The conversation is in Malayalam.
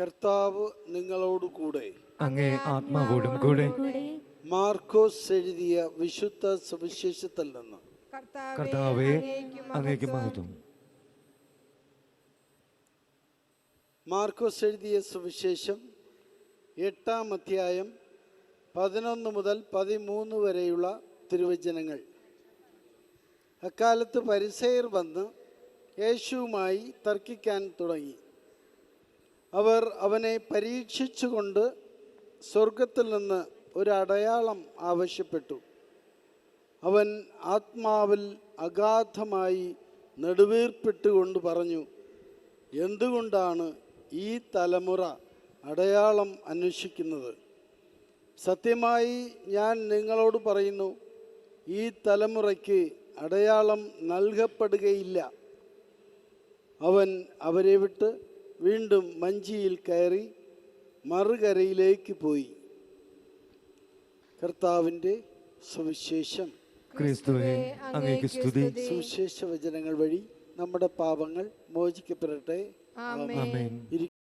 കർത്താവ് നിങ്ങളോട് കൂടെ. അങ്ങേ ആത്മാവോടും കൂടെ. മാർക്കോസ് എഴുതിയ വിശുദ്ധ സുവിശേഷത്തിൽ നിന്ന്. കർത്താവെ അങ്ങേക്ക് മഹത്വം. മാർക്കോസ് എഴുതിയ സുവിശേഷം എട്ടാം അധ്യായം പതിനൊന്ന് മുതൽ പതിമൂന്ന് വരെയുള്ള തിരുവചനങ്ങൾ. അക്കാലത്ത് പരിസയർ വന്ന് യേശുവുമായി തർക്കിക്കാൻ തുടങ്ങി. അവർ അവനെ പരീക്ഷിച്ചുകൊണ്ട് സ്വർഗത്തിൽ നിന്ന് ഒരു അടയാളം ആവശ്യപ്പെട്ടു. അവൻ ആത്മാവിൽ അഗാധമായി നെടുവീർപ്പിട്ടുകൊണ്ട് പറഞ്ഞു എന്തുകൊണ്ടാണ് ഈ തലമുറ അടയാളം അന്വേഷിക്കുന്നത്? സത്യമായി ഞാൻ നിങ്ങളോട് പറയുന്നു ഈ തലമുറയ്ക്ക് അടയാളം നൽകപ്പെടുകയില്ല. അവൻ അവരെ വിട്ട് വീണ്ടും മഞ്ചിയിൽ കയറി മറുകരയിലേക്ക് പോയി. കർത്താവിന്റെ സുവിശേഷം. ക്രിസ്തുവേ അങ്ങേക്ക് സ്തുതി. സുവിശേഷ വചനങ്ങൾ വഴി നമ്മുടെ പാപങ്ങൾ മോചിക്കപ്പെടട്ടെ. ആമേൻ.